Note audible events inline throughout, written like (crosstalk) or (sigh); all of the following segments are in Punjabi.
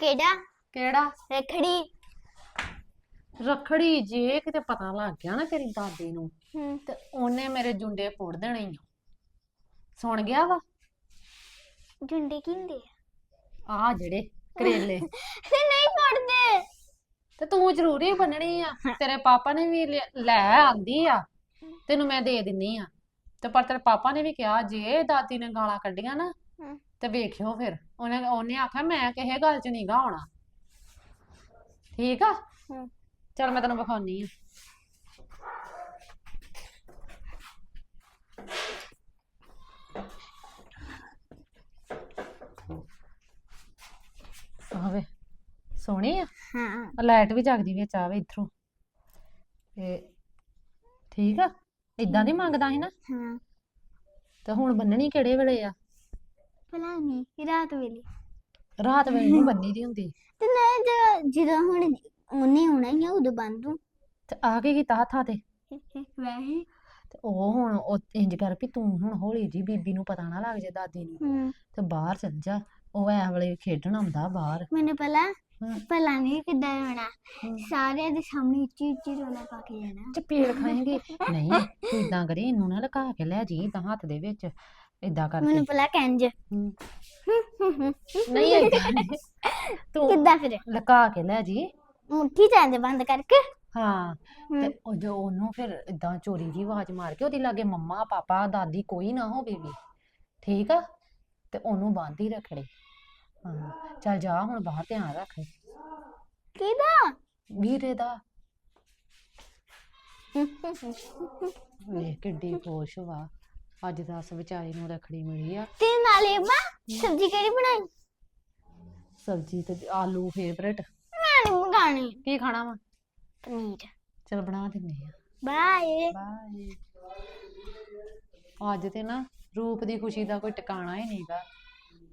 ਕਿਹੜਾ? ਕਿਹੜਾ? ਰਖੜੀ। ਰਖੜੀ ਜੇ ਕਿਤੇ ਪਤਾ ਲੱਗ ਗਿਆ ਨਾ ਤੇਰੀ ਦਾਦੀ ਨੂੰ ਹੂੰ। ਤੇ ਉਹਨੇ ਮੇਰੇ ਜੁੰਡੇ ਫੋੜ ਦੇਣੇ ਈ ਓ। ਸੁਣ ਗਿਆ ਵਾ? ਜੁੰਡੇ ਕਿੰਦੇ ਆ? ਜਿਹੜੇ ਕਰੇਲੇ। ਤੇ (laughs) ਨਹੀਂ ਪੜਦੇ। ਤੇ ਤੂੰ ਜ਼ਰੂਰੀ ਬੰਨਣੀ ਆ। ਤੇਰੇ ਪਾਪਾ ਨੇ ਵੀ ਲਿਆ- ਲੈ ਆਂਦੀ ਆ। ਤੈਨੂੰ ਮੈਂ ਦੇ ਦਿੰਨੀ ਆ। ਤੇ ਪਰ ਤੇਰੇ ਪਾਪਾ ਨੇ ਵੀ ਕਿਹਾ ਜੇ ਦਾਦੀ ਨੇ ਗਾਲਾਂ ਕੱਢੀਆਂ ਨਾ ਹਮ। ਤੇ ਵੇਖਿਓ ਫਿਰ। ਉਹਨੇ ਉਹਨੇ ਆਖਿਆ ਮੈਂ ਕਿਸੇ ਗੱਲ 'ਚ ਨਹੀਂਗਾ ਆਉਣਾ। ਠੀਕ ਆ? ਹੂੰ ਚਲ ਮੈਂ ਤੈਨੂੰ ਵਿਖਾਉਣੀ ਆ। ਆਵੇ ਸੋਹਣੀ ਆ। ਹਾਂ। ਲਾਈਟ ਵੀ ਜਗਦੀ ਵਿੱਚ ਆਵੇ ਇਧਰੋਂ ਤੇ ਠੀਕ ਆ? ਇਦਾਂ ਦੀ ਮੰਗਦਾ ਸੀ ਨਾ। ਹਾਂ। ਤੇ ਹੁਣ ਬੰਨਣੀ ਕਿਹੜੇ ਵੇਲੇ ਆ? ਭਲਾ ਨਹੀਂ ਰਾਤ ਵੇਲੇ। ਰਾਤ ਵੇਲੇ ਨਹੀਂ ਬੰਨੀ ਦੀ ਹੁੰਦੀ। ਤੇ ਮੈਂ ਜ- ਜਦੋਂ ਹੁਣ ਉਹਨੇ ਹੋਣਾ ਹੀ ਆ ਉਦੋਂ ਬੰਦੂ ਤੇ ਆ ਕੇ ਕੀਤਾ ਹੱਥਾਂ ਤੇ। ਵੈਸੇ। ਤੇ ਉਹ ਹੁਣ ਉਹ ਇੰਜ ਕਰ ਵੀ ਤੂੰ ਹੁਣ ਹੌਲੀ ਜੀ ਬੀਬੀ ਨੂੰ ਪਤਾ ਨਾ ਲੱਗ ਜੇ ਦਾਦੀ ਨੂੰ। ਹੂੰ। ਤੇ ਬਾਹਰ ਚੱਲ ਜਾ। ਉਹ ਐ ਵੇਲੇ ਖੇਡਣ ਆਉਂਦਾ ਬਾਹਰ। ਮੈਨੂੰ ਪਹਿਲਾਂ ਹਾਂ। ਭਲਾ ਨਹੀਂ ਕਿੱਦਾਂ ਹੋਣਾ ਹਮ। ਸਾਰਿਆਂ ਦੇ ਸਾਹਮਣੇ ਉੱਚੀ ਉੱਚੀ ਰੋਲਾ ਪਾ ਕੇ ਜਾਣਾ। ਚਪੇੜ ਖਾਏਂਗੇ। ਨਹੀਂ ਤੂੰ ਇਦਾਂ ਕਰੀ ਇਹਨੂੰ ਨਾ ਲੁਕਾ ਕੇ ਲੈ ਜੀ ਤਾਂ ਹੱਥ ਦੇ ਵਿੱਚ। ਇਦਾਂ ਕਰਕੇ। ਮੈਨੂੰ ਪਹਿਲਾਂ ਕੰਜ। ਹਮ, ਨਹੀਂ ਏਦਾਂ। ਤੂੰ ਕਿੱਦਾਂ ਫਿਰ? ਲੁਕਾ ਕੇ ਲੈ ਜੀ। ਮੁੱਠੀ ਚੰਦ ਬੰਦ ਕਰਕੇ। ਹਾਂ ਹਮ। ਤੇ ਉਹ ਜੋ ਉਹਨੂੰ ਫਿਰ ਇਦਾਂ ਚੋਰੀ ਦੀ ਆਵਾਜ਼ ਮਾਰ ਕੇ ਉਹਦੀ ਲਾਗੇ ਮੰਮਾ ਪਾਪਾ ਦਾਦੀ ਕੋਈ ਨਾ ਹੋਵੇ ਵੀ। ਠੀਕ ਆ? ਤੇ ਉਹਨੂੰ ਬਾਂਧੀ ਰੱਖੜੇ। ਹਾਂ ਚੱਲ ਜਾ ਹੁਣ ਬਾਹਰ ਧਿਆਨ ਰੱਖ। ਕਿਹਦਾ? ਵੀਰੇ ਦਾ। (laughs) ਵੇਖ ਕਿੱਡੀ ਖੁਸ਼ ਵਾ। ਅੱਜ ਦੱਸ ਵਿਚਾਰੀ ਨੂੰ ਰੱਖੜੀ ਮਿਲੀ ਆ। ਤੇ ਨਾਲੇ ਮਾਂ ਸਬਜ਼ੀ ਕਿਹੜੀ ਬਣਾਈ? ਸਬਜ਼ੀ ਤੇ ਆਲੂ ਫੇਵਰੇਟ ਮੈਂ ਨਹੀਂ ਮੰਗਾਣੀ। ਕੀ ਖਾਣਾ ਵਾ? ਪਨੀਰ। ਚਲ ਬਣਾ ਦਿੰਨੇ ਆ। ਬਾਏ। ਬਾਏ। ਅੱਜ ਤੇ ਨਾ ਰੂਪ ਦੀ ਖੁਸ਼ੀ ਦਾ ਕੋਈ ਟਿਕਾਣਾ ਹੀ ਨਹੀਂਗਾ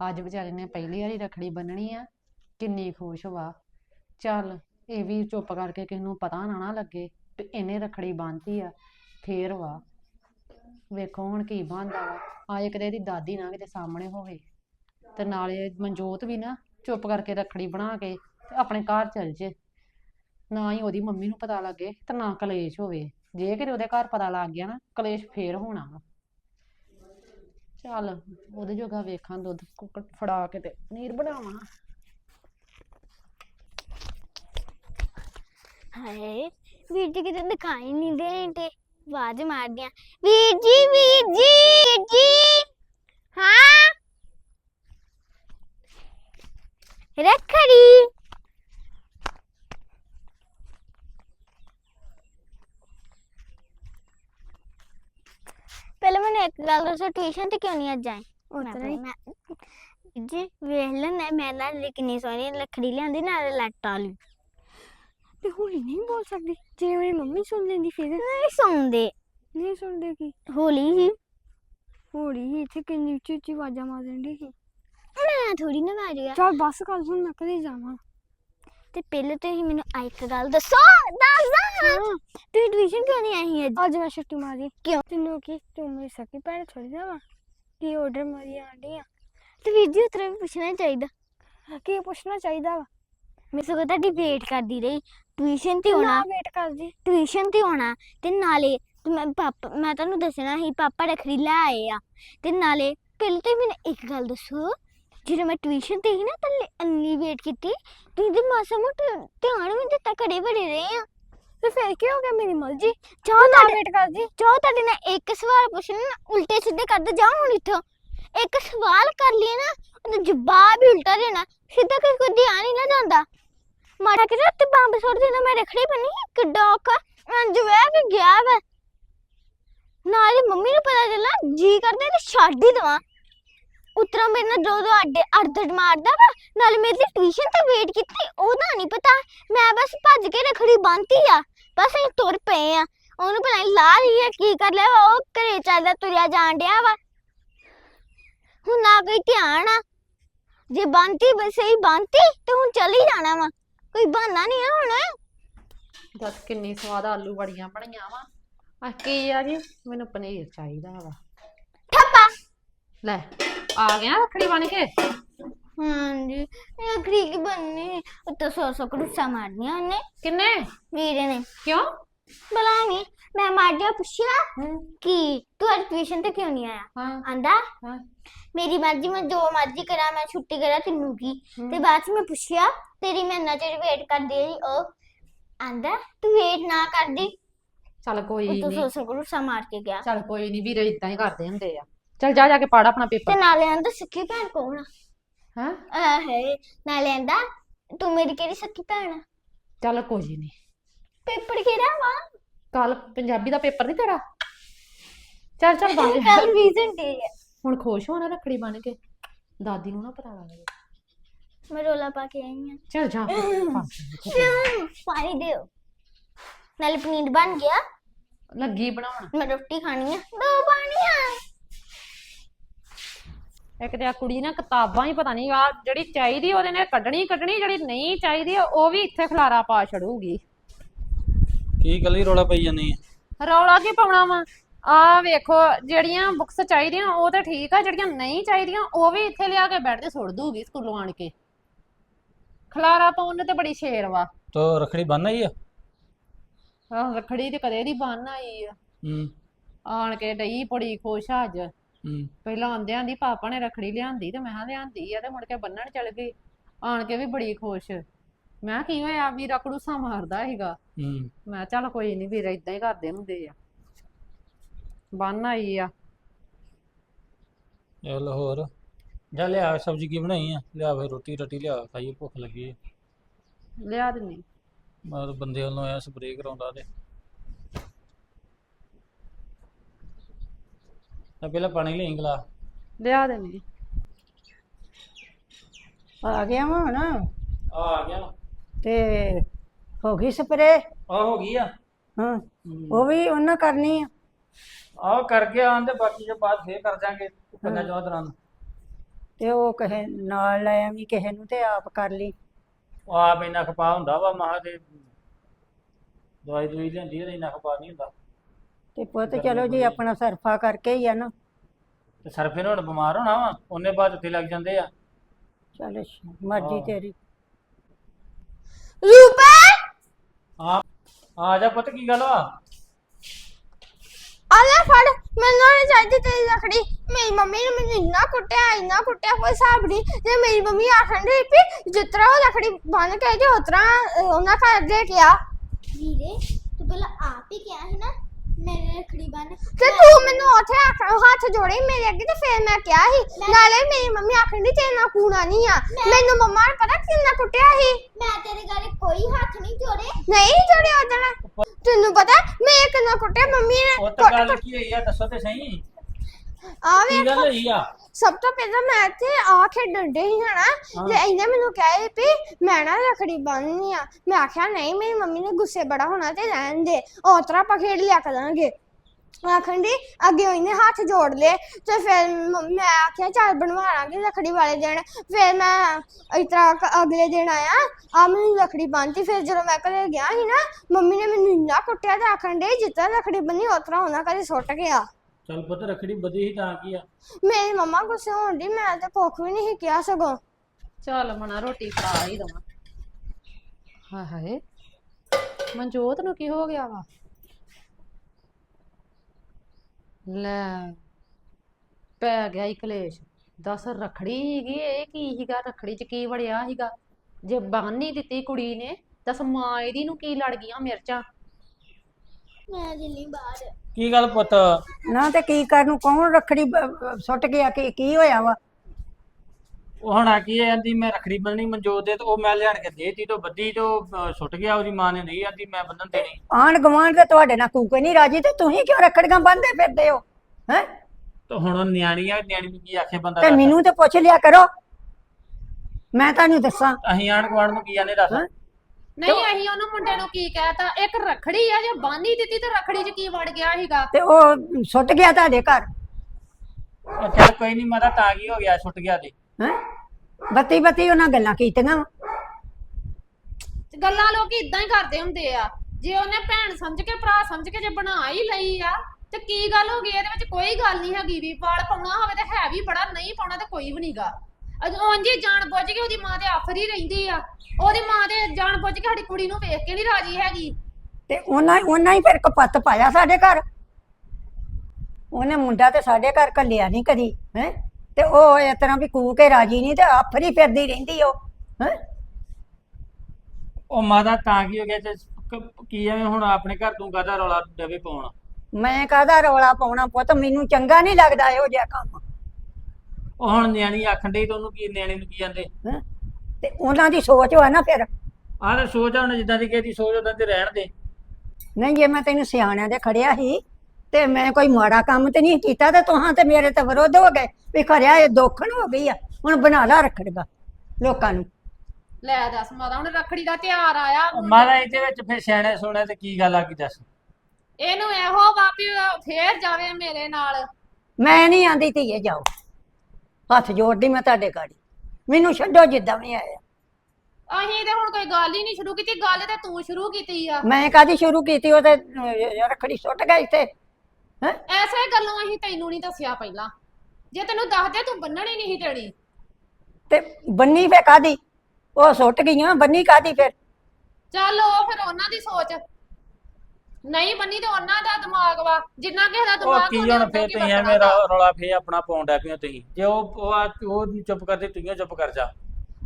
ਅੱਜ ਵਿਚਾਰੇ ਨੇ ਪਹਿਲੀ ਵਾਰੀ ਰੱਖੜੀ ਬੰਨਣੀ ਆ। ਕਿੰਨੀ ਖੁਸ਼ ਵਾ। ਚੱਲ ਇਹ ਵੀ ਚੁੱਪ ਕਰਕੇ ਕਿਸੇ ਨੂੰ ਪਤਾ ਨਾ ਨਾ ਲੱਗੇ ਵੀ ਇਹਨੇ ਰੱਖੜੀ ਬੰਨ੍ਹਤੀ ਆ। ਫੇਰ ਵਾ। ਵੇਖੋ ਹੁਣ ਕੀ ਬਣਦਾ ਵਾ। ਆਏ ਕਦੇ ਇਹਦੀ ਦਾਦੀ ਨਾ ਕਿਤੇ ਸਾਹਮਣੇ ਹੋਵੇ। ਤੇ ਨਾਲੇ ਮਨਜੋਤ ਵੀ ਨਾ ਚੁੱਪ ਕਰਕੇ ਰੱਖੜੀ ਬਣਾ ਕੇ ਤੇ ਆਪਣੇ ਘਰ ਚਲ ਜੇ। ਨਾ ਹੀ ਉਹਦੀ ਮੰਮੀ ਨੂੰ ਪਤਾ ਲੱਗੇ ਤੇ ਨਾ ਕਲੇਸ਼ ਹੋਵੇ। ਜੇ ਕਿਤੇ ਉਹਦੇ ਘਰ ਪਤਾ ਲੱਗ ਗਿਆ ਨਾ, ਕਲੇਸ਼ ਫੇਰ ਹੋਣਾ ਵਾ। ਚੱਲ, ਉਹਦੇ ਜੋਗਾ ਵੇਖਾਂ ਦੁੱਧ ਕੁੱਕੜ ਫੜਾ ਕੇ ਤੇ ਪਨੀਰ ਬਣਾਵਾਂ। ਹਾਏ, ਵੀਰ ਜੀ ਕਿਤੇ ਦਿਖਾਈ ਨਹੀਂ ਦੇ ਆਵਾਜ਼ ਮਾਰਦੀਆਂ। ਵੀਰ ਜੀ ਵੀਰ ਜੀ ਵੀਰ ਜੀ। ਹਾਂ? ਰੱਖੜੀ ਪਹਿਲਾਂ ਮੈਨੂੰ ਇੱਕ ਗੱਲ ਦੱਸੋ ਟਿਊਸ਼ਨ ਤੇ ਕਿਉਂ ਨਹੀਂ ਅੱਜ ਆਏ? ਉਤਰਾ ਹੀ। ਜੀ ਵੇਖ ਲੈਣਾ ਮੈਂ ਨਾ ਕਿੰਨੀ ਸੋਹਣੀ ਲੱਕੜੀ ਲਿਆਂਦੀ ਨਾਲ ਲੱਟ ਵਾਲੀ ਤੇ ਹੌਲੀ ਨਹੀਂ ਬੋਲ ਸਕਦੀ। ਜੇ ਮੇਰੀ ਮੰਮੀ ਸੁਣ ਲੈਂਦੀ ਫਿਰ। ਨਹੀਂ ਸੁਣਦੇ। ਨਹੀਂ ਸੁਣਦੇ ਕੀ? ਹੋਲੀ ਹੀ। ਹੌਲੀ ਹੀ ਇੱਥੇ ਕਿੰਨੀ ਉੱਚੀ ਉੱਚੀ ਆਵਾਜ਼ਾਂ ਮਾਰ ਦਿੰਦੀ ਸੀ। ਮੈਂ ਥੋੜੀ ਨਾ ਮਾਰਿਆ ਚੱਲ ਬੱਸ ਕਰ ਹੁਣ ਮੈਂ ਕਦੇ ਜਾਵਾਂ। ਤੇ ਪਹਿਲੇ ਤੁਸੀਂ ਮੈਨੂੰ ਆ ਇੱਕ ਗੱਲ ਦੱਸੋ ਦੱਸ ਦਾ ਤੁਸੀਂ ਟਿਊਸ਼ਨ ਕਿਉਂ ਨਹੀਂ ਆਈ ਅੱਜ? ਅੱਜ ਮੈਂ ਛੁੱਟੀ ਮਾਰੀ। ਕਿਉਂ? ਤੈਨੂੰ ਕੀ ਤੂੰ ਮੇਰੀ ਸਕੀ ਭੈਣ ਥੋੜੀ ਨਾ ਵਾ। ਕੀ ਆਰਡਰ ਮਾਰੀ ਆਂਡੀ ਆ? ਤੇ ਵੀਰ ਜੀ ਉਤਰਾ ਵੀ ਪੁੱਛਣਾ ਚਾਹੀਦਾ। ਕੀ ਪੁੱਛਣਾ ਚਾਹੀਦਾ ਵਾ? ਮੈਂ ਸਗੋਂ ਤੁਹਾਡੀ ਵੇਟ ਕਰਦੀ ਰਹੀ। ਟਿਊਸ਼ਨ ਤੇ ਆਉਣਾ। ਵੇਟ ਕਰਦੀ ਟਿਊਸ਼ਨ ਤੇ ਆਉਣਾ ਤੇ ਨਾਲੇ ਤੇ ਮੈਂ ਪਾਪਾ ਮੈਂ ਤੁਹਾਨੂੰ ਦੱਸਣਾ ਸੀ ਪਾਪਾ ਰੱਖੜੀ ਲੈ ਆਏ ਆ। ਤੇ ਨਾਲੇ ਪਹਿਲੇ ਤੇ ਮੈਨੂੰ ਇੱਕ ਗੱਲ ਦੱਸੋ ਜਦੋਂ ਮੈਂ ਟਿਊਸ਼ਨ ਤੇ ਸੀ ਨਾ ਤਾਂ ਅੰਨੀ ਵੇਟ ਕੀਤੀ ਤੁਸੀਂ ਤੇ ਮਾਸਾ ਮੋਟ ਧਿਆਨ ਵੀ ਦਿੱਤਾ ਘੜੇ ਬੜੇ ਰਹੇ ਆ। ਤੇ ਫਿਰ ਕੀ ਹੋ ਗਿਆ ਮੇਰੀ ਮਰਜ਼ੀ? ਚਾਹ ਨਾ ਵੇਟ ਕਰਦੀ ਜੋ। ਤੁਹਾਡੇ ਨਾਲ ਇੱਕ ਸਵਾਲ ਪੁੱਛਣਾ ਨਾ ਉਲਟੇ ਸਿੱਧੇ ਕਰਦੇ ਜਾਓ ਹੁਣ ਇੱਥੋਂ। ਇੱਕ ਸਵਾਲ ਕਰ ਲਿਆ ਨਾ ਉਹਦਾ ਜਵਾਬ ਹੀ ਉਲਟਾ ਦੇਣਾ ਸਿੱਧਾ ਕਿਸੇ ਕੋਈ ਧਿਆਨ ਹੀ ਨਾ ਜਾਂਦਾ। ਮਾੜਾ ਕਿਤੇ ਤੇ ਬੰਬ ਸੁੱਟ ਦੇਣਾ ਮੈਂ ਰਖੜੀ ਬੰਨੀ ਕਿੱਡਾ ਔਖਾ। ਅੰਜ ਵਹਿ ਕੇ ਗਿਆ ਵਾ। ਨਾਲੇ ਮੰਮੀ ਨੂੰ ਪਤਾ ਚੱਲਾ ਜੀ ਕਰਦਾ ਤੇ ਛੱਡ ਹੀ ਦਵਾਂ। ਉਤਰਾ ਮੇਰੇ ਨਾਲ ਦੋ ਦੋ ਅੱਡੇ ਅੜਦੜ ਮਾਰਦਾ ਵਾ, ਨਾਲੇ ਮੇਰੀ ਟਿਊਸ਼ਨ ਤੇ ਵੇਟ ਕੀਤੀ, ਉਹਦਾ ਨਹੀਂ ਪਤਾ। ਮੈਂ ਬਸ ਭੱਜ ਕੇ ਰਖੜੀ ਬੰਨਤੀ ਆ, ਬਸ ਅਸੀਂ ਤੁਰ ਪਏ ਆ। ਉਹਨੂੰ ਪਤਾ ਨੀ ਲਾ ਰਹੀ ਹੈ ਕੀ ਕਰ ਲਿਆ ਉਹ ਘਰੇ ਚੱਲਦਾ ਤੁਰਿਆ ਜਾਣ ਡਿਆ ਵਾ। ਹੁਣ ਨਾ ਕੋਈ ਧਿਆਨ ਆ। ਜੇ ਬੰਨਤੀ, ਬਸ ਹੀ ਬੰਨਤੀ, ਤੇ ਹੁਣ ਚਲੀ ਜਾਣਾ ਵਾ। ਕੋਈ ਬਹਾਨਾ ਨਹੀਂ ਆ ਹੁਣ? ਦੱਸ ਕਿੰਨੀ ਸਵਾਦ ਆਲੂ ਬੜੀਆਂ ਬਣੀਆਂ ਵਾ। ਆ ਕੀ ਆ ਜੀ? ਮੈਨੂੰ ਪਨੀਰ ਚਾਹੀਦਾ ਵਾ। ਠੱਪਾ। ਲੈ ਆ ਗਿਆ ਰੱਖੜੀ ਬਣ ਕੇ? ਹਾਂਜੀ ਇਹ ਕੀ ਬੰਨੀ ਉੱਤੋਂ ਸੌ ਸੌ ਕੜੂਸਾ ਮਾਰਨੀਆਂ ਉਹਨੇ। ਕਿੰਨੇ? ਵੀਰੇ ਨੇ। ਕਿਉਂ? ਬੁਲਾਣੀ ਮੈਂ ਮਾਜਾ ਪੁੱਛਿਆ ਹੂੰ। ਕਿ ਤੂੰ ਅੱਜ ਟਿਊਸ਼ਨ ਤੇ ਕਿਉਂ ਨਹੀਂ ਆਇਆ? ਹਾਂ। ਆਂਦਾ? ਹਾਂ। ਮੇਰੀ ਮਰਜ਼ੀ ਮੈਂ ਜੋ ਮਰਜ਼ੀ ਕਰਾਂ ਮੈਂ ਛੁੱਟੀ ਕਰਾਂ ਤੈਨੂੰ ਕੀ। ਤੇ ਬਾਅਦ ਚ ਮੈਂ ਪੁੱਛਿਆ ਤੇਰੀ ਮੈਂ ਇੰਨਾ ਚਿਰ ਵੇਟ ਕਰਦੀ ਰਹੀ ਉਹ ਆਂਦਾ ਤੂੰ ਵੇਟ ਨਾ ਕਰਦੀ। ਚੱਲ ਕੋਈ ਉਹ ਤੂੰ ਨਹੀਂ ਸੌ ਸੌ ਮਾਰ ਕੇ ਗਿਆ। ਚੱਲ ਕੋਈ ਨਹੀਂ ਵੀਰੇ ਇਦਾਂ ਹੀ ਕਰਦੇ ਹੁੰਦੇ ਆ। ਚੱਲ ਜਾ ਜਾ ਕੇ ਪੜ ਆਪਣਾ ਤੇ ਪੇਪਰ ਨਾਲੇ ਆਂਦਾ ਸੱਖੀ ਭੈਣ ਕੌਣ ਆ? ਹਾਂ? ਆਹ ਹੈ ਨਾਲੇ ਆਂਦਾ ਤੂੰ ਮੇਰੀ ਕਿਹੜੀ ਸੱਖੀ ਭੈਣ ਆ? ਚੱਲ ਕੋਈ ਨਹੀਂ ਪੇਪਰ ਕਿਹੜਾ ਵਾ? ਕੱਲ ਪੰਜਾਬੀ ਦਾ ਪੇਪਰ ਨਹੀਂ ਤੇਰਾ? ਚੱਲ ਚੱਲ ਜਾ। ਕੱਲ ਰੀਜ਼ਨ ਡੇ ਹੁਣ ਖੁਸ਼ ਹੋਣਾ ਰੱਖੜੀ ਬਣ ਕੇ? ਦਾਦੀ ਨੂੰ ਨਾ ਪਤਾ ਲੱਗੇ ਮੈਂ ਰੋਲਾ ਪਾ ਕੇ ਆਈ ਹਾਂ ਚੱਲ ਜਾ ਪਾਣੀ ਦਿਓ। ਨਾਲੇ ਪਨੀਰ ਬਣ ਗਿਆ। ਲੱਗੀ ਬਣਾਉਣ। ਮੈਂ ਰੋਟੀ ਖਾਣੀ ਆ। ਦੋ ਪਾਣੀਆਂ। ਇੱਕ ਤੇ ਆ ਕੁੜੀ ਨਾ ਕਿਤਾਬਾਂ ਹੀ ਪਤਾ ਨਹੀਂ ਆ ਜਿਹੜੀ ਚਾਹੀਦੀ ਉਹਦੇ ਨੇ ਕੱਢਣੀ ਕੱਢਣੀ ਜਿਹੜੀ ਨਹੀਂ ਚਾਹੀਦੀ ਉਹ ਵੀ ਇੱਥੇ ਖਲਾਰਾ ਪਾ ਛੜੂਗੀ ਕੀ ਕੱਲੀ ਰੌਲਾ ਪਈ ਜਾਂਦੀ ਹੈ ਰੌਲਾ ਕੀ ਪਾਉਣਾ ਵਾ? ਆ ਵੇਖੋ ਜਿਹੜੀਆਂ ਬੁੱਕਸ ਚਾਹੀਦੀਆਂ ਉਹ ਤਾਂ ਠੀਕ ਆ ਜਿਹੜੀਆਂ ਨਹੀਂ ਚਾਹੀਦੀਆਂ ਉਹ ਵੀ ਇੱਥੇ ਲਿਆ ਕੇ ਬੈਠ ਤੇ ਸੁੱਟ ਦੂਗੀ ਸਕੂਲੋਂ ਆਣ ਕੇ। ਖਲਾਰਾ ਪਾਉਣ ਨੂੰ ਤੇ ਬੜੀ ਸ਼ੇਰ ਵਾ। ਤੋ ਰਖੜੀ ਬੰਨ ਆਈ ਆ? ਆਹ ਰੱਖੜੀ ਤੇ ਕਦੇ ਦੀ ਬੰਨ ਆਈ ਆ। ਹੂੰ। ਆਣ ਕੇ ਡਈ ਬੜੀ ਖੁਸ਼ ਆ ਅੱਜ। ਹੂੰ। ਪਹਿਲਾਂ ਆਂਦਿਆਂ ਦੀ ਪਾਪਾ ਨੇ ਰੱਖੜੀ ਲਿਆਂਦੀ ਤੇ ਮੈਂ ਕਿਹਾ ਲਿਆਂਦੀ ਆ ਤੇ ਮੁੜ ਕੇ ਬੰਨਣ ਚਲ ਗਈ। ਆਣ ਕੇ ਵੀ ਬੜੀ ਖੁਸ਼। ਮੈਂ ਕਿਹਾ ਕੀ ਹੋਇਆ ਵੀਰਾ ਕੜੂਸਾ ਮਾਰਦਾ ਸੀਗਾ। ਹੂੰ। ਮੈਂ ਕਿਹਾ ਚੱਲ ਕੋਈ ਨਹੀਂ ਵੀਰਾ ਇਦਾਂ ਹੀ ਕਰਦੇ ਹੁੰਦੇ ਆ। ਬੰਨ ਆਈ ਆ। ਚੱਲ ਹੋਰ। ਜਾ ਲਿਆ ਸਬਜ਼ੀ ਕੀ ਬਣਾਈ ਆ? ਲਿਆ ਫਿਰ ਰੋਟੀ ਰੋਟੀ ਲਿਆ ਖਾਈਏ ਭੁੱਖ ਲੱਗੀ ਹੈ ਲਿਆ ਦਿੰਨੀ ਮੈਂ ਤਾਂ ਬੰਦੇ ਵੱਲੋਂ ਆਇਆ ਸਪਰੇਅ ਕਰਾਉਂਦਾ ਤੇ। ਤਾਂ ਪਹਿਲਾਂ ਪਾਣੀ ਲਈ ਗਲਾ ਲਿਆ ਦਿੰਨੀ ਆ। ਗਿਆ ਵਾ ਹੁਣ। ਆ ਆ ਗਿਆ ਤੇ ਹੋ ਗਈ ਸਪਰੇ ਆ ਹੋ ਗਈ ਆ। ਹਾਂ। ਉਹ ਵੀ ਉਹਨਾਂ ਕਰਨੀ ਆ। ਆ ਕਰ ਗਿਆ ਆਂਦੇ ਬਾਕੀ ਦੇ ਬਾਅਦ ਫੇਰ ਕਰ ਜਾਾਂਗੇ ਪੰਜਾਂ ਚੌਂ ਦਿਨਾਂ ਨੂੰ ਤੇ ਉਹ ਕਹੇ ਨਾਲ ਲੈ ਆਵੀਂ ਕਿਸੇ ਨੂੰ ਤੇ ਆਪ ਕਰ ਲਈ। ਉਹ ਆਪ ਇੰਨਾ ਖਪਾ ਹੁੰਦਾ ਵਾ ਮਹਾ ਦੇ ਦਵਾਈ ਦਵਾਈ ਲੈਂਦੀ ਤੇ ਇੰਨਾ ਖਪਾ ਨਹੀਂ ਹੁੰਦਾ। ਤੇ ਪੁੱਤ ਚਲੋ ਜੀ ਆਪਣਾ ਸਰਫਾ ਕਰਕੇ ਹੀ ਆ ਨਾ। ਤੇ ਸਰਫੇ ਨੂੰ ਹੁਣ ਬਿਮਾਰ ਹੋਣਾ ਵਾ ਉਹਨੇ ਬਾਅਦ ਉੱਥੇ ਲੱਗ ਜਾਂਦੇ ਆ। ਚਲ ਮਰਜ਼ੀ ਹਾਂ। ਤੇਰੀ। ਰੂਪਾ? ਆ ਆ ਜਾ ਪੁੱਤ ਕੀ ਗੱਲ ਵਾ? ਆ ਲੈ ਫੜ ਮੈਨੂੰ ਨਹੀਂ ਚਾਹੀਦੀ ਤੇਰੀ ਰੱਖੜੀ ਮੇਰੀ ਮੰਮੀ ਨੇ ਮੈਨੂੰ ਇੰਨਾ ਕੁੱਟਿਆ ਇੰਨਾ ਕੁੱਟਿਆ ਕੋਈ ਹਿਸਾਬ ਨਹੀਂ। ਜੇ ਮੇਰੀ ਮੰਮੀ ਆਖਣ ਦੀ ਵੀ ਜਿਸ ਤਰ੍ਹਾਂ ਉਹ ਰੱਖੜੀ ਬੰਨ ਕੇ ਤੇ ਅਹ, ਉਹਨਾਂ ਘਰ ਦੇ ਕਿਹਾ। ਵੀਰੇ ਤੂੰ ਪਹਿਲਾਂ ਆਪ ਹੀ ਕਿਹਾ ਸੀ ਨਾ ਮੇਰੇ ਰੱਖੜੀ ਬੰਨ ਤੇ ਤੂੰ ਮੈਨੂੰ ਉੱਥੇ ਆਖ ਹੱਥ ਜੋੜੇ ਮੇਰੇ ਅੱਗੇ ਤੇ ਫਿਰ ਮੈਂ ਕਿਹਾ ਸੀ। ਨਾਲੇ ਮੇਰੀ ਮੰਮੀ ਆਖਣ ਦੀ ਤੇਰੇ ਨਾਲ ਕੂਣਾ ਨਹੀਂ ਆ। ਮੈਨੂੰ ਮੰਮਾ ਨੇ ਪਤਾ ਕਿੰਨਾ ਕੁੱਟਿਆ ਸੀ। ਮੈਂ ਤੇਰੇ ਗਾਲੇ ਕੋਈ ਹੱਥ ਨਹੀਂ ਜੋੜੇ। ਨਹੀਂ ਜੋੜੇ ਉਹਦਣ ਤੈਨੂੰ ਪਤਾ ਮੰਮੀ ਨੇ ਉਹ ਤਾਂ ਗੱਲ ਕੀ ਹੋਈ ਆ ਦੱਸੋ ਤੇ ਸਹੀ। ਆ ਵੇ ਕੀ ਗੱਲ ਹੋਈ ਆ? ਸਭ ਤੋਂ ਪਹਿਲਾਂ ਮੈਂ ਤੇ ਆ ਖੇਡਣ ਦੇ ਹੀ ਹਾਂ। ਤੇ ਇਹਨੇ ਮੈਨੂੰ ਕਿਹਾ ਸੀ ਵੀ ਮੈਂ ਨਾ ਰੱਖੜੀ ਬੰਨ੍ਹਨੀ ਆ। ਮੈਂ ਆਖਿਆ ਨਹੀਂ ਮੇਰੀ ਮੰਮੀ ਨੇ ਗੁੱਸੇ ਬੜਾ ਹੋਣਾ ਤੇ ਰਹਿਣ ਦੇ। ਉਹ ਤਰ੍ਹਾਂ ਆਪਾਂ ਖੇਡ ਲਿਆ ਕਰਾਂਗੇ। ਆਖਣ ਦੀ ਅੱਗੇ ਇਹਨੇ ਹੱਥ ਜੋੜ ਲਏ ਤੇ ਫਿਰ ਮ- ਮੈਂ ਆਖਿਆ ਚੱਲ ਬਣਵਾ ਲਾਂਗੇ ਰੱਖੜੀ ਵਾਲੇ ਦਿਨ। ਫਿਰ ਮੈਂ ਇਸ ਤਰ੍ਹਾਂ ਕ- ਅਗਲੇ ਦਿਨ ਆਇਆ ਆ ਮੈਨੂੰ ਰੱਖੜੀ ਬੰਨਤੀ ਫਿਰ ਜਦੋਂ ਮੈਂ ਘਰੇ ਗਿਆ ਸੀ ਨਾ ਮੰਮੀ ਨੇ ਮੈਨੂੰ ਇੰਨਾ ਕੁੱਟਿਆ ਤੇ ਆਖਣ ਦੇ ਤਰ੍ਹਾਂ ਰੱਖੜੀ ਬੰਨੀ ਉਸ ਤਰ੍ਹਾਂ ਉਹਨਾਂ ਕਦੇ ਸੁੱਟ ਗਿਆ। ਚੱਲ ਪੁੱਤ ਰਖੜੀ ਬੱਧੀ ਸੀ ਤਾਂ ਕੀ ਆ? ਮੇਰੀ ਮੰਮਾ ਗੁੱਸੇ ਹੋਣ ਦੀ ਮੈਂ ਤੇ ਕੁੱਖ ਵੀ ਨਹੀਂ ਕਿਹਾ ਸਗੋਂ। ਚੱਲ ਮਣਾ ਰੋਟੀ ਖਾ ਹੀ ਦਵਾਂ। ਹਾਏ ਹਾਏ ਮਨਜੋਤ ਨੂੰ ਕੀ ਹੋ ਗਿਆ ਵਾ? ਲੈ ਪੈ ਗਿਆ ਈ ਕਲੇਸ਼। ਦੱਸ ਰਖੜੀ ਹੀਗੀ ਇਹ ਕੀ ਹੀਗਾ ਰਖੜੀ ਚ ਕੀ ਵੜਿਆ ਹੀਗਾ ਜੇ ਬੰਨ ਹੀ ਦਿੱਤੀ ਕੁੜੀ ਨੇ ਦੱਸ ਮਾਂ ਇਹਦੀ ਨੂੰ ਕੀ ਲੜ ਗਈਆਂ ਮਿਰਚਾਂ? ਮੈਂ ਦਿੱਲੀ ਬਾਹਰ। ਕੀ ਗੱਲ ਪੁੱਤ? ਨਾ ਤੇ ਕੀ ਕਰਨ ਨੂੰ ਕੌਣ ਰੱਖੜੀ ਸੁੱਟ ਗਿਆ? ਕੀ ਕੀ ਹੋਇਆ ਵਾ? ਉਹ ਹੁਣ ਆ ਕੀ ਆਂਦੀ ਮੈਂ ਰਖੜੀ ਬੰਨਣੀ ਮਨਜੋਤ ਦੇ ਤੇ ਉਹ ਮੈਂ ਲਿਆਣ ਕੇ ਦੇਤੀ ਤੋਂ ਬੱਧੀ ਤੋਂ ਅਹ, ਸੁੱਟ ਗਿਆ ਉਹਦੀ ਮਾਂ ਨੇ ਨਹੀਂ ਆਂਦੀ ਮੈਂ ਬੰਨਣ ਦੇਣੀ। ਆਂਢ ਗੁਆਂਢ ਤੇ ਤੁਹਾਡੇ ਨਾਲ ਕੂਕੇ ਨਹੀਂ ਰਾਜੀ ਤੇ ਤੁਸੀਂ ਕਿਉਂ ਰੱਖੜੀਆਂ ਬੰਨਦੇ ਫਿਰਦੇ ਹੋ? ਹੈ? ਤੇ ਹੁਣ ਉਹ ਨਿਆਣੀ ਆ ਨਿਆਣੀ ਨੂੰ ਕੀ ਆਖੇ ਬੰਦਾ ਤੇ ਦੱਸ? ਮੈਨੂੰ ਤੇ ਪੁੱਛ ਲਿਆ ਕਰੋ। ਮੈਂ ਤੁਹਾਨੂੰ ਦੱਸਾਂ। ਅਸੀਂ ਆਣ ਗੁਆਂਢ ਨੂੰ ਕੀ ਆਨੇ ਦੱਸ। ਹੈਂ? ਨਹੀਂ ਅਸੀਂ ਉਹਨੂੰ ਮੁੰਡੇ ਨੂੰ ਕੀ ਕਹਿਤਾ ਇੱਕ ਰਖੜੀ ਆ ਜੇ ਬੰਨ ਦਿੱਤੀ ਤੇ ਰਖੜੀ ਚ ਕੀ ਵੜ ਗਿਆ ਸੀਗਾ? ਤੇ ਉਹ ਸੁੱਟ ਗਿਆ ਤੁਹਾਡੇ ਘਰ? ਉਹ ਚੱਲ ਕੋਈ ਨਹੀਂ ਮਾਤਾ ਤਾਂ ਕੀ ਹੋ ਗਿਆ ਸੁੱਟ ਗਿਆ ਤੇ। ਹੈ? ਬੱਤੀ ਬੱਤੀ ਉਹਨਾਂ ਗੱਲਾਂ ਕੀਤੀਆਂ। ਵਾਂ। ਤੇ ਗੱਲਾਂ ਲੋਕੀ ਇਦਾਂ ਹੀ ਕਰਦੇ ਹੁੰਦੇ ਆ। ਜੇ ਉਹਨੇ ਭੈਣ ਸਮਝ ਕੇ ਭਰਾ ਸਮਝ ਕੇ ਜੇ ਬਣਾ ਹੀ ਲਈ ਆ ਤੇ ਕੀ ਗੱਲ ਹੋ ਗਈ? ਇਹਦੇ ਵਿੱਚ ਕੋਈ ਗੱਲ ਨਹੀਂ ਹੈਗੀ ਵੀ ਵਾਲ ਪਾਉਣਾ ਹੋਵੇ ਤੇ ਹੈ ਵੀ ਬੜਾ ਨਹੀਂ ਪਾਉਣਾ ਤੇ ਕੋਈ ਵੀ ਨਹੀਂਗਾ ਉਂਝ ਜਾਣ ਬੁੱਝ ਕੇ ਉਹਦੀ ਮਾਂ ਤੇ ਆਫਰ ਹੀ ਰਹਿੰਦੀ ਆ। ਉਹਦੀ ਮਾਂ ਤੇ ਜਾਣ ਬੁੱਝ ਕੇ ਸਾਡੀ ਕੁੜੀ ਨੂੰ ਵੇਖ ਕੇ ਨਹੀਂ ਰਾਜੀ ਹੈਗੀ। ਤੇ ਉਹਨਾਂ ਉਹਨਾਂ ਹੀ ਫਿਰ ਕਪੱਤ ਪਾਇਆ ਸਾਡੇ ਘਰ। ਉਹਨੇ ਮੁੰਡਾ ਤੇ ਸਾਡੇ ਘਰ ਕੱਲਿਆ ਨਹੀਂ ਕਦੀ ਹੈ? ਤੇ ਉਹ ਇਸ ਤਰ੍ਹਾਂ ਵੀ ਕੂ ਕੇ ਰਾਜੀ ਨਹੀਂ ਤੇ ਆਫਰੀ ਫਿਰਦੀ ਰਹਿੰਦੀ ਉਹ। ਹੈ? ਉਹ ਮਾਤਾ ਤਾਂ ਕੀ ਹੋ ਗਿਆ ਤੇ ਕ- ਕੀ ਐਵੇਂ ਹੁਣ ਆਪਣੇ ਘਰ ਤੂੰ ਕਾਹਦਾ ਰੌਲਾ ਡਵੇ ਪਾਉਣਾ? ਮੈਂ ਕਾਹਦਾ ਰੌਲਾ ਪਾਉਣਾ ਪੁੱਤ? ਮੈਨੂੰ ਚੰਗਾ ਨਹੀਂ ਲੱਗਦਾ ਇਹੋ ਜਿਹਾ ਕੰਮ। ਉਹ ਹੁਣ ਨਿਆਣੀ ਆਖਣ ਡਈ ਤੇ ਉਹਨੂੰ ਕੀ ਨਿਆਣੇ ਨੂੰ ਕੀ ਜਾਂਦੇ ਹੈਂ? ਤੇ ਉਹਨਾਂ ਦੀ ਸੋਚ ਹੋਆ ਨਾ ਫਿਰ। ਆਹ ਤਾਂ ਸੋਚ ਆ ਹੁਣ ਜਿੱਦਾਂ ਦੀ ਕਿਸੇ ਦੀ ਸੋਚ ਉਦਾਂ ਤੇ ਰਹਿਣ ਦੇ। ਨਹੀਂ ਜੇ ਮੈਂ ਤੈਨੂੰ ਸਿਆਣਿਆਂ ਦੇ ਖੜਿਆ ਸੀ ਤੇ ਮੈਂ ਕੋਈ ਮਾੜਾ ਕੰਮ ਤੇ ਨਹੀਂ ਕੀਤਾ ਤੇ ਤੁਹਾਂ ਤੇ ਮੇਰੇ ਤੇ ਵਿਰੋਧ ਹੋ ਗਏ ਵੀ ਖਰਿਆ ਇਹ ਦੋਖਣ ਹੋ ਗਈ ਆ। ਹੁਣ ਬਣਾ ਲਾ ਰੱਖੜਗਾ ਲੋਕਾਂ ਨੂੰ। ਲੈ ਦੱਸ ਮਾਤਾ ਹੁਣ ਰੱਖੜੀ ਦਾ ਤਿਉਹਾਰ ਆਇਆ ਮਾਤਾ ਇਹਦੇ ਵਿੱਚ ਫਿਰ ਸਿਆਣੇ ਸੁਣਿਆ ਤੇ ਕੀ ਗੱਲ ਆ ਕੀ ਦੱਸ। ਇਹਨੂੰ ਇਹੋ ਵਾਪੀ ਫੇਰ ਜਾਵੇ ਮੇਰੇ ਨਾਲ। ਮੈਂ ਨਹੀਂ ਆਂਦੀ ਧੀਏ ਜਾਓ। ਹੱਥ ਜੋੜਦੀ ਮੈਂ ਤੁਹਾਡੇ ਗਾੜੀ ਮੈਨੂੰ ਛੱਡੋ ਜਿੱਦਾਂ ਵੀ ਆਇਆ। ਅਹੀਂ ਤੇ ਹੁਣ ਕੋਈ ਗੱਲ ਹੀ ਨਹੀਂ ਸ਼ੁਰੂ ਕੀਤੀ ਗੱਲ ਤੇ ਤੂੰ ਸ਼ੁਰੂ ਕੀਤੀ ਆ। ਮੈਂ ਕਾਦੀ ਸ਼ੁਰੂ ਕੀਤੀ ਉਹ ਤੇ ਅਹ, ਰੱਖੜੀ ਸੁੱਟ ਗਈ ਤੇ ਹੈ? ਐਸੇ ਗੱਲੋਂ ਅਸੀਂ ਤੈਨੂੰ ਨਹੀਂ ਦੱਸਿਆ ਪਹਿਲਾਂ। ਜੇ ਤੈਨੂੰ ਦੱਸਦੇ ਤੂੰ ਬੰਨਣੀ ਨਹੀਂ ਦੇਣੀ ਤੇ ਬੰਨੀ ਫੇ ਕਾਦੀ ਉਹ ਸੁੱਟ ਗਈਆਂ ਬੰਨੀ ਕਾਦੀ ਫਿਰ? ਚੱਲ ਉਹ ਫਿਰ ਉਹਨਾਂ ਦੀ ਸੋਚ। ਨਹੀਂ ਬੰਨੀ ਤੇ ਉਹਨਾਂ ਦਾ ਦਿਮਾਗ ਵਾ ਜਿੰਨਾ ਕਿਸੇ ਦਾ ਉਹ ਦਿਮਾਗ ਕੀ ਹੁਣ ਫਿਰ ਤੁਸੀਂ ਐਵੇਂ। ਰੌ- ਰੌਲਾ ਫੇ ਆਪਣਾ ਪਾਉਣ ਡੈ ਪਿਓ ਤੁਸੀਂ। ਜੇ ਉਹ ਉਹ ਆ- ਉਹ ਨੀ ਚੁੱਪ ਕਰਦੇ ਤੁਸੀਂ ਚੁੱਪ ਕਰ ਜਾ।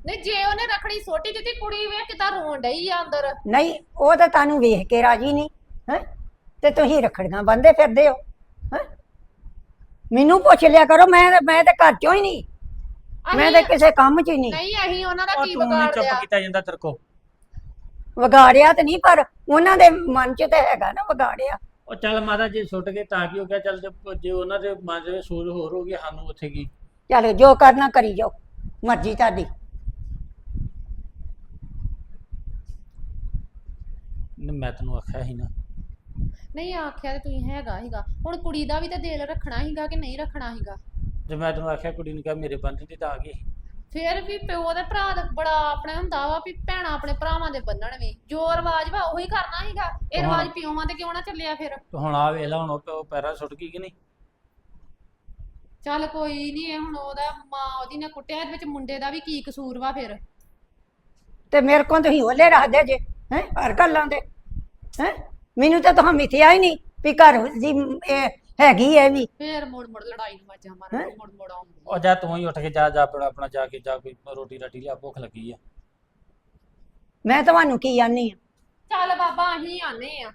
ਨਹੀਂ ਜੇ ਉਹਨੇ ਰਖੜੀ ਸੋਟੀ ਦਿੱਤੀ ਕੁੜੀ ਵੇਖ ਕਿਦਾਂ ਰੋਣ ਡਈ ਆ ਅੰਦਰ। ਨਹੀਂ ਉਹ ਤਾਂ ਤੁਹਾਨੂੰ ਵੇਖ ਕੇ ਰਾਜੀ ਨਹੀਂ ਹੈ? ਤੇ ਤੁਸੀਂ ਰੱਖੜੀਆਂ ਬੰਦੇ ਫਿਰਦੇ ਹੋ। ਹੈ? ਮੈਨੂੰ ਪੁੱਛ ਲਿਆ ਕਰੋ ਮੈਂ ਮੈਂ ਤੇ ਘਰ ਚੋਂ ਹੀ ਨਹੀਂ। ਮੈਂ ਤੇ ਕਿਸੇ ਕੰਮ 'ਚ ਹੀ ਨਹੀਂ। ਨਹੀਂ ਅਸੀਂ ਉਹਨਾਂ ਦਾ ਉਹ ਕੀ ਤੂੰ ਨਹੀਂ ਵਿਗਾੜ ਚੁੱਪ ਲਿਆ? ਕੀਤਾ ਜਾਂਦਾ ਤੇਰੇ ਕੋ ਵਿਗਾੜਿਆ ਤੇ ਨਹੀਂ ਪਰ ਉਹਨਾਂ ਦੇ ਮਨ 'ਚ ਤੇ ਹੈਗਾ ਨਾ ਵਿਗਾੜਿਆ। ਉਹ ਚੱਲ ਮਾਤਾ ਜੇ ਸੁੱਟ ਕੇ ਤਾਂ ਕੀ ਹੋ ਗਿਆ ਚੱਲ ਜੇ- ਜੇ ਉਹਨਾਂ ਦੇ ਮਨ ਦੇ ਸੋਚ ਹੋਰ ਹੋ ਗਈ ਸਾਨੂੰ ਉੱਥੇ ਕੀ? ਚਲੋ ਜੋ ਕਰਨਾ ਕਰੀ ਜਾਓ ਮਰਜ਼ੀ ਤੁਹਾਡੀ। ਨਹੀਂ, ਮੈਂ ਤੈਨੂੰ ਆਖਿਆ ਸੀ ਨਾ ਨਹੀਂ ਆਖਿਆ ਤੇ ਤੁਸੀਂ ਹੈਗਾ ਹੀਗਾ ਹੁਣ ਕੁੜੀ ਦਾ ਵੀ ਤਾਂ ਦਿਲ ਰੱਖਣਾ ਹੀਗਾ ਕਿ ਨਹੀਂ ਰੱਖਣਾ ਹੀਗਾ ਜੇ ਮੈਂ ਤੈਨੂੰ ਆਖਿਆ ਕੁੜੀ ਨੂੰ ਕਿਹਾ ਮੇਰੇ ਬੰਦੇ ਦੀ ਤਾਂ ਆ ਗਈ। ਫਿਰ ਵੀ ਪਿਓ ਦੇ ਭਰਾ ਦਾ ਬੜਾ ਆਪਣੇ ਹੁੰਦਾ ਵਾ ਵੀ ਭੈਣਾਂ ਆਪਣੇ ਭਰਾਵਾਂ ਦੇ ਬੰਨਣ ਵੀ। ਜੋ ਰਿਵਾਜ ਵਾ ਉਹੀ ਕਰਨਾ ਹੀਗਾ ਇਹ ਹਾਂ। ਰਿਵਾਜ ਪਿਓਵਾਂ ਤੇ ਕਿਉਂ ਨਾ ਚੱਲਿਆ ਫਿਰ? ਤੇ ਹੁਣ ਆ ਵੇਖ ਲਾ ਹੁਣ ਉਹ ਪਿਓ ਪੈਰਾਂ ਸੁੱਟ ਗਈ ਕਿ ਨਹੀਂ। ਚੱਲ ਕੋਈ ਨਹੀਂ ਹੁਣ ਉਹਦਾ ਮਾਂ ਉਹਦੀ ਨੇ ਕੁੱਟਿਆ ਇਹਦੇ ਵਿੱਚ ਮੁੰਡੇ ਦਾ ਵੀ ਕੀ ਕਸੂਰ ਵਾ ਫਿਰ? ਤੇ ਮੇਰੇ ਕੋਲ ਤੁਸੀਂ ਓਲੇ ਰੱਖਦੇ ਜੇ ਹੈ ਹਰ ਗੱਲਾਂ ਦੇ ਹੈ? ਮੈਨੂੰ ਤਾਂ ਤੁਹਾਂ ਮਿਥਿਆ ਹੀ ਨਹੀਂ ਵੀ ਘਰ ਦੀ ਇਹ ਹੈਗੀ ਇਹ ਵੀ। ਫਿਰ ਮੁੜ ਮੁੜ ਲੜਾਈ ਨੂੰ ਮਾਰਨ ਹੈਂ? ਮੁੜ ਮੁੜ ਆਉਂਦੀ ਉਹ ਜਾ ਤੂੰ ਹੀ ਉੱਠ ਕੇ ਜਾ ਜਾ ਆਪਣਾ ਆਪਣਾ ਜਾ ਕੇ ਜਾ ਕੋਈ ਰੋਟੀ ਰਾਟੀ ਲਿਆ ਭੁੱਖ ਲੱਗੀ ਆ। ਮੈਂ ਤੁਹਾਨੂੰ ਕੀ ਆਨੀ ਆ? ਚੱਲ ਬਾਬਾ ਅਸੀਂ ਆਨੇ ਆ।